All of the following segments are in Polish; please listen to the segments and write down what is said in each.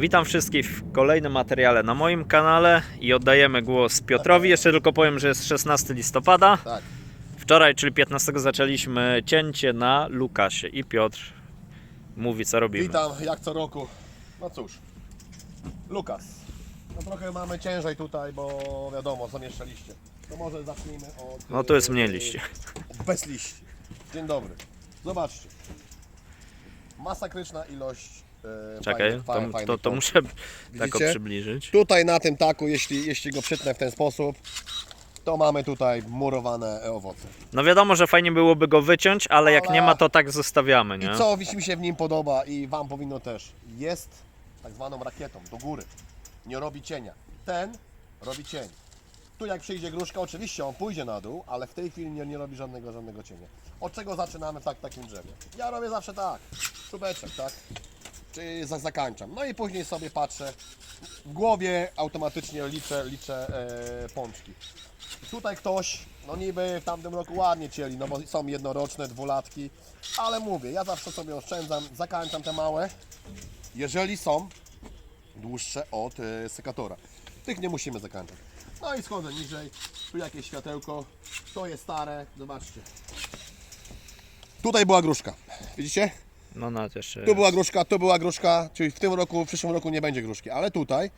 Witam wszystkich w kolejnym materiale na moim kanale i oddajemy głos Piotrowi. Jeszcze tylko powiem, że jest 16 listopada. Tak. Wczoraj, czyli 15 zaczęliśmy cięcie na Lukasie i Piotr mówi co robimy. Witam, jak co roku. No cóż, Lukas. No trochę mamy ciężej tutaj, bo wiadomo, zamieszczaliście. To może zacznijmy od... No tu jest mniej liści. Bez liści. Dzień dobry. Zobaczcie. Masakryczna ilość yy, Czekaj, fajnych- to, fajnych to, to muszę tak o Widzicie? przybliżyć. Tutaj na tym taku, jeśli, jeśli go przytnę w ten sposób, to mamy tutaj murowane owoce. No wiadomo, że fajnie byłoby go wyciąć, ale jak Ale- nie ma, to tak zostawiamy, nie? I co mi się w nim podoba i Wam powinno też, jest tak zwaną rakietą do góry. Nie robi cienia. Ten robi cień. Tu jak przyjdzie gruszka, oczywiście on pójdzie na dół, ale w tej chwili nie, nie robi żadnego, żadnego cienia. Od czego zaczynamy w tak, takim drzewie? Ja robię zawsze tak, czubeczek, tak? Za, zakańczam. No i później sobie patrzę, w głowie automatycznie liczę, liczę e, pączki. Tutaj ktoś, no niby w tamtym roku ładnie cieli, no bo są jednoroczne, dwulatki, ale mówię, ja zawsze sobie oszczędzam, zakańczam te małe, jeżeli są dłuższe od e, sekatora. Tych nie musimy zakańczać. No i schodzę niżej, tu jakieś światełko, to jest stare, zobaczcie. Tutaj była gruszka, widzicie? No no, jeszcze... Tu była gruszka, tu była gruszka, czyli w tym roku, w przyszłym roku nie będzie gruszki, ale tutaj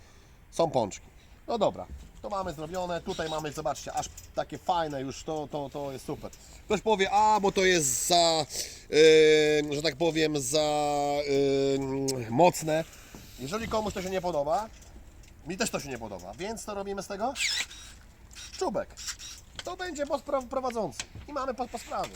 są pączki. No dobra, to mamy zrobione, tutaj mamy, zobaczcie, aż takie fajne już, to, to, to jest super. Ktoś powie, a bo to jest za, yy, że tak powiem, za yy, mocne. Jeżeli komuś to się nie podoba, mi też to się nie podoba, więc co robimy z tego? Czubek. To będzie pospra- prowadzący. I mamy po, po sprawie.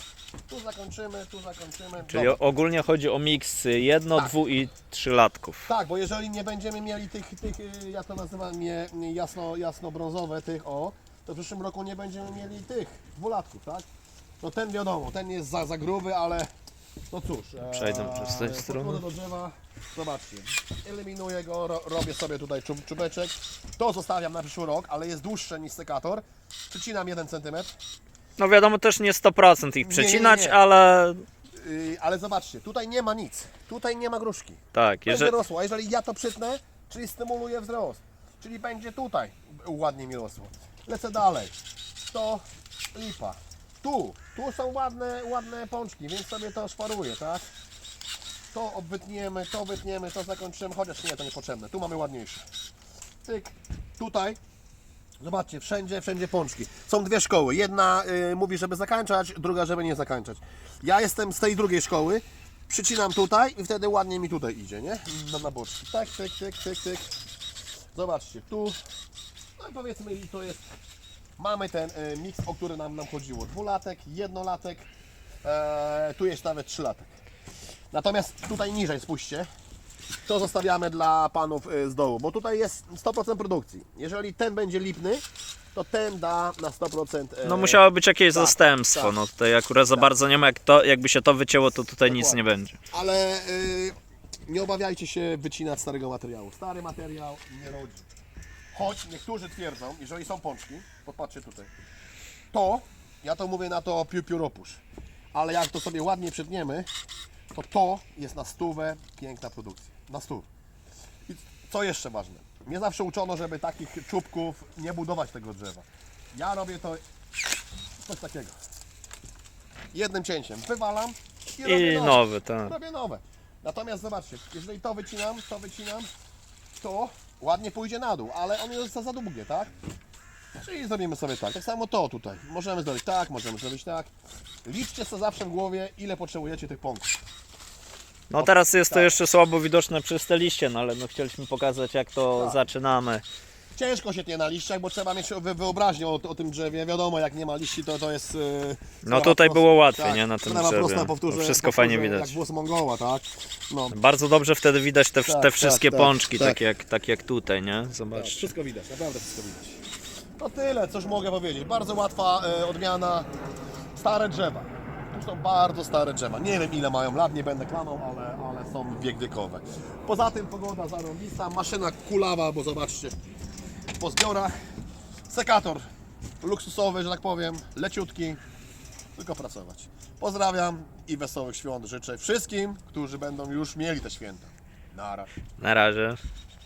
Tu zakończymy, tu zakończymy. Czyli Dobra. ogólnie chodzi o miks jedno, Tak. dwu i trzylatków. Tak, bo jeżeli nie będziemy mieli tych, tych y, ja to nazywam je y, jasno, jasno brązowe, tych o, to w przyszłym roku nie będziemy mieli tych dwulatków, tak? No ten wiadomo, ten jest za, za gruby, ale no cóż. e, Przejdę przez tę stronę. podchodzę do drzewa, zobaczcie, eliminuję go, ro, robię sobie tutaj czub, czubeczek. To zostawiam na przyszły rok, ale jest dłuższe niż sekator. Przycinam 1 cm. No wiadomo, też nie 100% ich Nie, nie, przecinać, nie. ale Yy, ale zobaczcie, tutaj nie ma nic. Tutaj nie ma gruszki. tak, Będzie jeżeli... rosło, a jeżeli ja to przytnę, czyli stymuluję wzrost, czyli będzie tutaj ładnie mi rosło. Lecę dalej. To lipa. Tu, tu są ładne, ładne pączki, więc sobie to szparuję, tak? To obwytniemy, to wytniemy, to zakończymy, chociaż nie, to niepotrzebne. Tu mamy ładniejsze. Tyk, tutaj. Zobaczcie, wszędzie, wszędzie pączki. Są dwie szkoły. Jedna y, mówi, żeby zakańczać, druga, żeby nie zakańczać. Ja jestem z tej drugiej szkoły. Przycinam tutaj i wtedy ładnie mi tutaj idzie, nie? Na, na boczki. Tak, tyk, tyk, tyk, tyk. Zobaczcie, tu. No i powiedzmy, to jest. Mamy ten y, miks, o który nam, nam chodziło. Dwulatek, jednolatek, e, tu jest nawet trzylatek. Natomiast tutaj niżej, spójrzcie, to zostawiamy dla panów y, z dołu, bo tutaj jest 100% produkcji. Jeżeli ten będzie lipny, to ten da na 100%. e, No musiało być jakieś tak, zastępstwo, tak. no tutaj akurat za bardzo nie ma, jak to, jakby się to wycięło, to tutaj nic nie będzie. Ale y, nie obawiajcie się wycinać starego materiału. Stary materiał nie rodzi. Choć niektórzy twierdzą, jeżeli są pączki, popatrzcie tutaj, to, ja to mówię na to pióropusz, ale jak to sobie ładnie przytniemy, to to jest na stówę piękna produkcja. Na stów. I co jeszcze ważne? Mnie zawsze uczono, żeby takich czubków nie budować tego drzewa. Ja robię to coś takiego. Jednym cięciem wywalam i, robię I nowe. nowy, tak. Robię nowe. Natomiast zobaczcie, jeżeli to wycinam, to wycinam, to ładnie pójdzie na dół, ale on jest za, za długie, tak? Czyli zrobimy sobie tak. Tak samo to tutaj. Możemy zrobić tak, możemy zrobić tak. Liczcie sobie zawsze w głowie, ile potrzebujecie tych pąków. No teraz jest to tak. jeszcze słabo widoczne przez te liście, no ale no chcieliśmy pokazać jak to Tak. zaczynamy. Ciężko się tnie na liściach, bo trzeba mieć wy- wyobraźnię o, o tym drzewie. Wiadomo, jak nie ma liści, to, to jest... Yy, No tutaj było łatwiej, nie, na tym sprawa drzewie. prosta, powtórzę, No wszystko powtórzę, fajnie widać. Jak włos Mongoła, tak? No, Bardzo dobrze wtedy widać te, Tak, te tak, wszystkie tak, pączki, tak. tak, jak, tak jak tutaj, nie? Tak, Zobaczcie. wszystko widać, naprawdę wszystko widać. No tyle, coś mogę powiedzieć. Bardzo łatwa e, odmiana. Stare drzewa. Są bardzo stare drzewa. Nie wiem ile mają lat, nie będę klamał, ale, ale są wiek wiekowe. Poza tym pogoda zarąbista, maszyna kulawa, bo zobaczcie, po zbiorach. Sekator luksusowy, że tak powiem, leciutki, tylko pracować. Pozdrawiam i wesołych świąt życzę wszystkim, którzy będą już mieli te święta. Nara. Na razie.